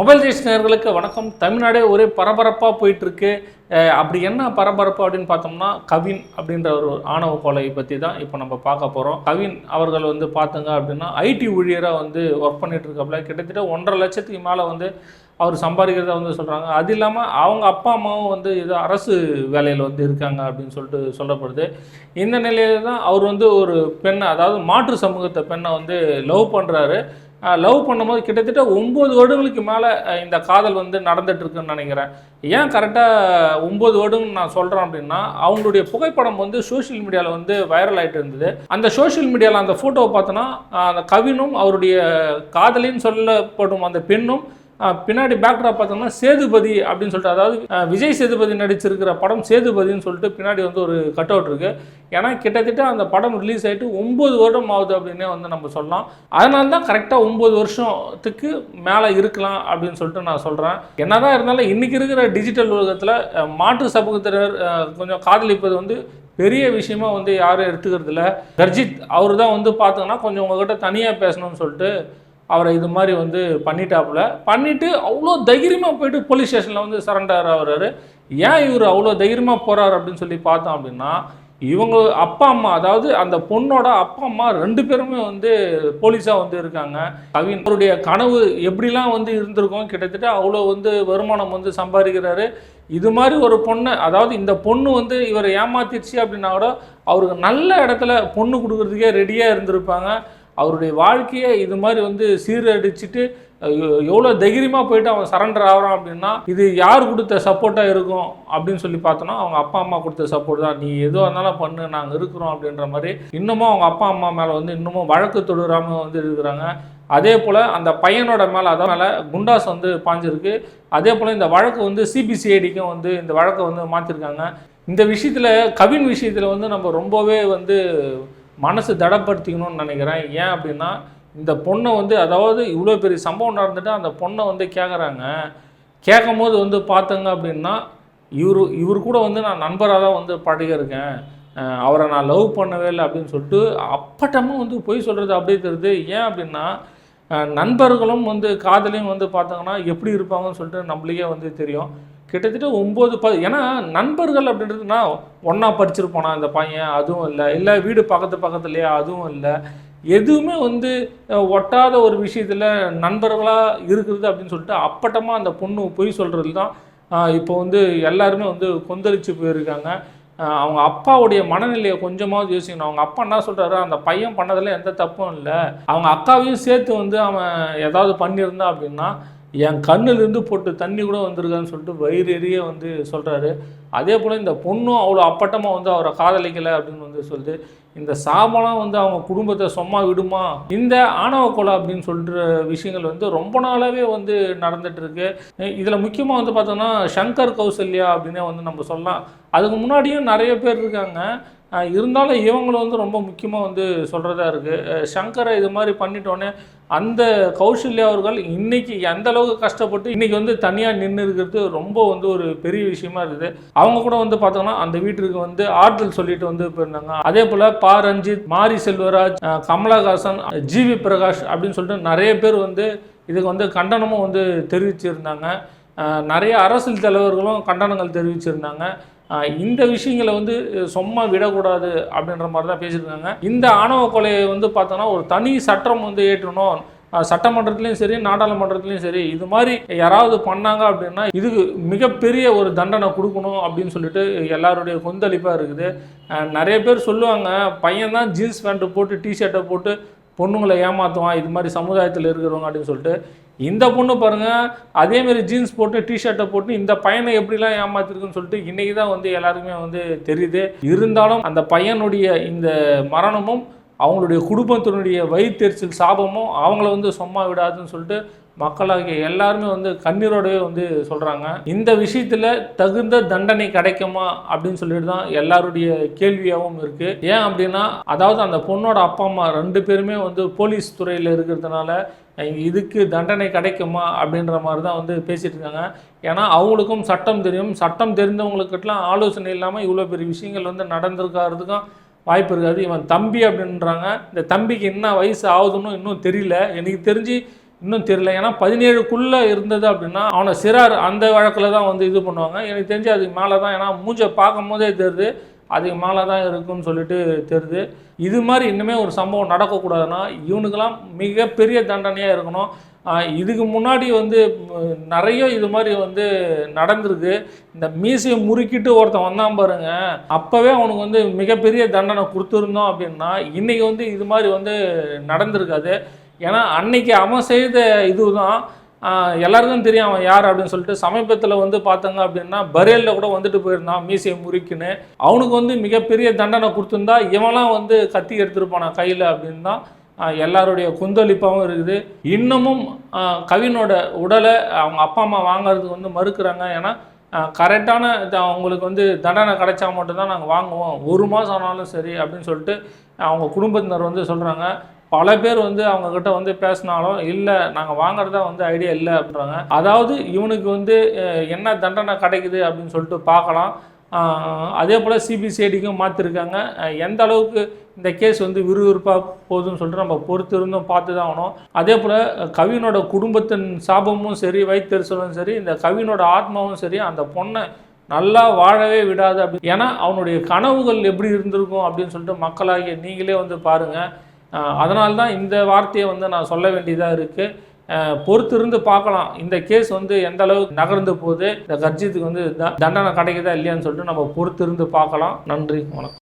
Mobile race நேயர்களுக்கு வணக்கம். தமிழ்நாடே ஒரே பரபரப்பாக போயிட்டு இருக்கு அப்படி என்ன பரபரப்பு அப்படின்னு பார்த்தோம்னா கவின் அப்படின்ற ஒரு ஆணவ கொலையை பற்றி தான் இப்போ நம்ம பார்க்க போகிறோம் கவின் அவர்கள் வந்து பார்த்துங்க அப்படின்னா ஐடி ஊழியராக வந்து ஒர்க் பண்ணிட்டு இருக்காப்புல. கிட்டத்தட்ட ஒன்றரை லட்சத்துக்கு மேலே வந்து அவர் சம்பாதிக்கிறதா வந்து சொல்கிறாங்க அது இல்லாமல் அவங்க அப்பா அம்மாவும் வந்து ஏதோ அரசு வேலையில் வந்து இருக்காங்க அப்படின்னு சொல்லிட்டு சொல்லப்படுது. இந்த நிலையில தான் அவர் வந்து ஒரு பெண்ணை அதாவது மாற்று சமூகத்தை பெண்ணை வந்து லவ் பண்ணுறாரு லவ் பண்ணும்போது கிட்டத்தட்ட ஒம்பது வருடங்களுக்கு மேலே இந்த காதல் வந்து நடந்துட்டுருக்குன்னு நினைக்கிறேன். ஏன் கரெக்டாக ஒம்பது வருடம்னு நான் சொல்கிறேன் அப்படின்னா அவங்களுடைய புகைப்படம் வந்து சோஷியல் மீடியாவில் வந்து வைரல் ஆகிட்டு இருந்தது. அந்த சோஷியல் மீடியாவில் அந்த ஃபோட்டோவை பார்த்தோன்னா அந்த கவினும் அவருடைய காதலின்னு சொல்லப்படும் அந்த பெண்ணும் பின்னாடி பேக்ட்ராப் பார்த்தோம்னா சேதுபதி அப்படின்னு சொல்லிட்டு அதாவது விஜய் சேதுபதி நடிச்சிருக்கிற படம் சேதுபதின்னு சொல்லிட்டு பின்னாடி வந்து ஒரு கட் அவுட் இருக்குது ஏன்னா கிட்டத்தட்ட அந்த படம் ரிலீஸ் ஆகிட்டு ஒம்பது வருடம் ஆகுது அப்படின்னே வந்து நம்ம சொல்லலாம். அதனால தான் கரெக்டாக ஒம்பது வருஷத்துக்கு மேலே இருக்கலாம் அப்படின்னு சொல்லிட்டு நான் சொல்கிறேன் என்னதான் இருந்தாலும் இன்றைக்கி இருக்கிற டிஜிட்டல் உலகத்தில் மாற்று சமூகத்தினர் கொஞ்சம் காதலிப்பது வந்து பெரிய விஷயமா வந்து யாரும் எடுத்துக்கிறது இல்லை கர்ஜித் அவர் தான் வந்து பார்த்தோன்னா கொஞ்சம் உங்ககிட்ட தனியாக பேசணும்னு சொல்லிட்டு அவரை இது மாதிரி வந்து பண்ணிட்டாப்புல. பண்ணிட்டு அவ்வளோ தைரியமாக போயிட்டு போலீஸ் ஸ்டேஷனில் வந்து சரண்டர் ஆகிறாரு. ஏன் இவர் அவ்வளோ தைரியமாக போகிறார் அப்படின்னு சொல்லி பார்த்தோம் அப்படின்னா இவங்க அப்பா அம்மா அதாவது அந்த பொண்ணோட அப்பா அம்மா ரெண்டு பேருமே வந்து போலீஸாக வந்து இருக்காங்க. கவின் அவருடைய கனவு எப்படிலாம் வந்து இருந்திருக்கும் கிட்டத்தட்ட அவ்வளோ வந்து வருமானம் வந்து சம்பாதிக்கிறாரு. இது மாதிரி ஒரு பொண்ணை அதாவது இந்த பொண்ணு வந்து இவரை ஏமாத்திடுச்சு அப்படின்னா கூட அவருக்கு நல்ல இடத்துல பொண்ணு கொடுக்குறதுக்கே ரெடியாக இருந்திருப்பாங்க. அவருடைய வாழ்க்கையை இது மாதிரி வந்து சீரடிச்சுட்டு எவ்வளோ தைரியமாக போயிட்டு அவன் சரண்டர் ஆகிறான் அப்படின்னா இது யார் கொடுத்த சப்போர்ட்டாக இருக்கும் அப்படின்னு சொல்லி பார்த்தோன்னா அவங்க அப்பா அம்மா கொடுத்த சப்போர்ட் தான். நீ எதுவாக இருந்தாலும் பண்ணு நாங்கள் இருக்கிறோம் அப்படின்ற மாதிரி இன்னமும் அவங்க அப்பா அம்மா மேலே வந்து இன்னமும் வழக்கு தொடுறாமல் வந்து இருக்கிறாங்க. அதே போல் அந்த பையனோட மேலே அதான் மேலே குண்டாஸ் வந்து பாஞ்சிருக்கு. அதே போல் இந்த வழக்கு வந்து சிபிசிஐடிக்கும் வந்து இந்த வழக்கை வந்து மாற்றிருக்காங்க இந்த விஷயத்தில் கவின் விஷயத்தில் வந்து நம்ம ரொம்பவே வந்து மனசு தடப்படுத்திக்கணும்னு நினைக்கிறேன். ஏன் அப்படின்னா இந்த பொண்ணை வந்து அதாவது இவ்வளோ பெரிய சம்பவம் நடந்துட்டு அந்த பொண்ணை வந்து கேட்குறாங்க கேட்கும் போது வந்து பார்த்தங்க அப்படின்னா இவர் இவர் கூட வந்து நான் நண்பராக தான் வந்து பழகியிருக்கேன். அவரை நான் லவ் பண்ணவே இல்லை அப்படின்னு சொல்லிட்டு அப்பட்டமாக வந்து பொய் சொல்கிறது அப்படியே தெரியுது. ஏன் அப்படின்னா நண்பர்களும் வந்து காதலையும் வந்து பார்த்தாங்கன்னா எப்படி இருப்பாங்கன்னு சொல்லிட்டு நம்மளுக்கே வந்து தெரியும். கிட்டத்தட்ட ஒம்பது ப ஏன்னா நண்பர்கள் அப்படின்றதுனா ஒன்றா படிச்சிருப்போனா இந்த பையன் அதுவும் இல்லை. இல்லை வீடு பக்கத்து பக்கத்துலையா அதுவும் இல்லை. எதுவுமே வந்து ஒட்டாத ஒரு விஷயத்தில் நண்பர்களாக இருக்கிறது அப்படின்னு சொல்லிட்டு அப்பட்டமாக அந்த பொண்ணு பொய் சொல்கிறது தான் இப்போ வந்து எல்லாருமே வந்து கொந்தளிச்சு போயிருக்காங்க. அவங்க அப்பாவுடைய மனநிலையை கொஞ்சமாவது யோசிக்கணும். அவங்க அப்பா என்ன சொல்கிறாரு அந்த பையன் பண்ணதில் எந்த தப்பும் இல்லை. அவங்க அக்காவையும் சேர்த்து வந்து அவன் ஏதாவது பண்ணியிருந்தா அப்படின்னா என் கண்ணுலேருந்து போட்டு தண்ணி கூட வந்திருக்கான்னு சொல்லிட்டு வயிறு எரிய வந்து சொல்கிறாரு அதே போல் இந்த பொண்ணும் அவ்வளோ அப்பட்டமாக வந்து அவரை காதலிக்கலை அப்படின்னு வந்து சொல்லுது இந்த சாபம்லாம் வந்து அவங்க குடும்பத்தை சும்மா விடுமா? இந்த ஆணவ கொலை அப்படின்னு சொல்கிற விஷயங்கள் வந்து ரொம்ப நாளாகவே வந்து நடந்துகிட்ருக்கு இதில் முக்கியமாக வந்து பார்த்தோம்னா சங்கர் கௌசல்யா அப்படின்னே வந்து நம்ம சொல்லலாம். அதுக்கு முன்னாடியும் நிறைய பேர் இருக்காங்க. இருந்தாலும் இவங்களும் வந்து ரொம்ப முக்கியமாக வந்து சொல்கிறதா இருக்குது சங்கரை இது மாதிரி பண்ணிட்டோன்னே அந்த கௌசல்யா அவர்கள் இன்னைக்கு எந்த அளவுக்கு கஷ்டப்பட்டு இன்றைக்கி வந்து தனியாக நின்று இருக்கிறது ரொம்ப வந்து ஒரு பெரிய விஷயமா இருக்குது. அவங்க கூட வந்து பார்த்தோம்னா அந்த வீட்டுக்கு வந்து ஆறுதல் சொல்லிட்டு வந்து போயிருந்தாங்க. அதே போல் பா. ரஞ்சித் மாரி செல்வராஜ் கமலஹாசன் ஜிவி பிரகாஷ் அப்படின்னு சொல்லிட்டு நிறைய பேர் வந்து இதுக்கு வந்து கண்டனமும் வந்து தெரிவிச்சிருந்தாங்க. நிறைய அரசியல் தலைவர்களும் கண்டனங்கள் தெரிவிச்சிருந்தாங்க. இந்த விஷயங்களை வந்து சும்மா விடக்கூடாது அப்படின்ற மாதிரி தான் பேசியிருக்காங்க. இந்த ஆணவ கொலையை வந்து பார்த்தோன்னா ஒரு தனி சட்டம் வந்து ஏற்றணும். அஹ் சட்டமன்றத்துலேயும் சரி நாடாளுமன்றத்துலேயும் சரி இது மாதிரி யாராவது பண்ணாங்க அப்படின்னா இதுக்கு மிகப்பெரிய ஒரு தண்டனை கொடுக்கணும் அப்படின்னு சொல்லிட்டு எல்லாருடைய கொந்தளிப்பாக இருக்குது. நிறைய பேர் சொல்லுவாங்க பையன் தான் ஜீன்ஸ் பேண்ட்டு போட்டு டிஷர்ட்டை போட்டு பொண்ணுங்களை ஏமாற்றுவான் இது மாதிரி சமுதாயத்தில் இருக்கிறவங்க அப்படின்னு சொல்லிட்டு. இந்த பொண்ணு பாருங்கள் அதேமாரி ஜீன்ஸ் போட்டு டிஷர்ட்டை போட்டு இந்த பையனை எப்படிலாம் ஏமாத்திருக்குன்னு சொல்லிட்டு இன்றைக்கி தான் வந்து எல்லாருக்குமே வந்து தெரியுது. இருந்தாலும் அந்த பையனுடைய இந்த மரணமும் அவங்களுடைய குடும்பத்தினுடைய வயிற்றுச்சல் சாபமும் அவங்கள வந்து சும்மா விடாதுன்னு சொல்லிட்டு மக்களாகிய எல்லாருமே வந்து கண்ணீரோடவே வந்து சொல்கிறாங்க இந்த விஷயத்தில் தகுந்த தண்டனை கிடைக்குமா அப்படின்னு சொல்லிட்டு தான் எல்லாருடைய கேள்வியாகவும் இருக்குது ஏன் அப்படின்னா அதாவது அந்த பொண்ணோட அப்பா அம்மா ரெண்டு பேருமே வந்து போலீஸ் துறையில் இருக்கிறதுனால இதுக்கு தண்டனை கிடைக்குமா அப்படின்ற மாதிரி தான் வந்து பேசிகிட்டு இருக்காங்க ஏன்னா அவங்களுக்கும் சட்டம் தெரியும். சட்டம் தெரிந்தவங்களுக்கிட்டலாம் ஆலோசனை இல்லாமல் இவ்வளோ பெரிய விஷயங்கள் வந்து நடந்திருக்காருக்கும் வாய்ப்பு இருக்காது. இவன் தம்பி அப்படின்றாங்க. இந்த தம்பிக்கு என்ன வயசு ஆகுதுன்னு இன்னும் தெரியல. எனக்கு தெரிஞ்சு இன்னும் தெரியல. ஏன்னா பதினேழுக்குள்ளே இருந்தது அப்படின்னா அவனை சிறார் அந்த வழக்கில் தான் வந்து இது பண்ணுவாங்க. எனக்கு தெரிஞ்சு அதுக்கு மேலே தான் ஏன்னா மூஞ்சை பார்க்கும் போதே தெரியுது. அதுக்கு மேலே தான் இருக்குன்னு சொல்லிட்டு தெரியுது. இது மாதிரி இன்னுமே ஒரு சம்பவம் நடக்கக்கூடாதுன்னா இவனுக்கெல்லாம் மிகப்பெரிய தண்டனையாக இருக்கணும். இதுக்கு முன்னாடி வந்து நிறைய இது மாதிரி வந்து நடந்திருக்கு. இந்த மீசையை முறுக்கிட்டு ஒருத்தன் வந்தான் பாருங்க. அப்போவே அவனுக்கு வந்து மிகப்பெரிய தண்டனை கொடுத்துருந்தோம் அப்படின்னா இன்றைக்கி வந்து இது மாதிரி வந்து நடந்திருக்காது. ஏன்னா அன்னைக்கு அவன் செய்த இதுதான். தான் எல்லாருக்கும் தெரியும் அவன் யார் அப்படின்னு சொல்லிட்டு. சமீபத்தில் வந்து பார்த்தாங்க அப்படின்னா பரேலில் கூட வந்துட்டு போயிருந்தான் மீசையை முறிக்குன்னு. அவனுக்கு வந்து மிகப்பெரிய தண்டனை கொடுத்துருந்தா இவன்லாம் வந்து கத்தி எடுத்துருப்பானா கையில் அப்படின்னு தான் எல்லாருடைய கொந்தளிப்பாகவும் இருக்குது. இன்னமும் கவினோட உடலை அவங்க அப்பா அம்மா வாங்குறதுக்கு வந்து மறுக்கிறாங்க. ஏன்னா கரெக்டான அவங்களுக்கு வந்து தண்டனை கிடைச்சா மட்டும்தான் நாங்கள் வாங்குவோம். ஒரு மாதம் ஆனாலும் சரி அப்படின்னு சொல்லிட்டு அவங்க குடும்பத்தினர் வந்து சொல்கிறாங்க பல பேர் வந்து அவங்க கிட்ட வந்து பேசினாலும் இல்லை நாங்கள் வாங்குறதா வந்து ஐடியா இல்லை அப்படின்றாங்க. அதாவது இவனுக்கு வந்து என்ன தண்டனை கிடைக்குது அப்படின்னு சொல்லிட்டு பார்க்கலாம். அதே போல் சிபிசிஐடிக்கும் மாற்றிருக்காங்க எந்த அளவுக்கு இந்த கேஸ் வந்து விறுவிறுப்பாக போகுதுன்னு சொல்லிட்டு நம்ம பொறுத்து இருந்தும் பார்த்து தான் ஆகணும். அதே போல் கவினோட குடும்பத்தின் சாபமும் சரி வைத்தெரிசலும் சரி இந்த கவினோட ஆத்மாவும் சரி அந்த பொண்ணை நல்லா வாழவே விடாது அப்படி. ஏன்னா அவனுடைய கனவுகள் எப்படி இருந்திருக்கும் அப்படின்னு சொல்லிட்டு மக்களாகிய நீங்களே வந்து பாருங்கள் அதனால தான் இந்த வார்த்தையை வந்து நான் சொல்ல வேண்டியதாக இருக்குது பொறுத்து இருந்து பார்க்கலாம். இந்த கேஸ் வந்து எந்த அளவுக்கு நகர்ந்து போகுது இந்த கர்ஜித்துக்கு வந்து தண்டனை கிடைக்குதா இல்லையான்னு சொல்லிட்டு நம்ம பொறுத்து இருந்து பார்க்கலாம். நன்றி வணக்கம்.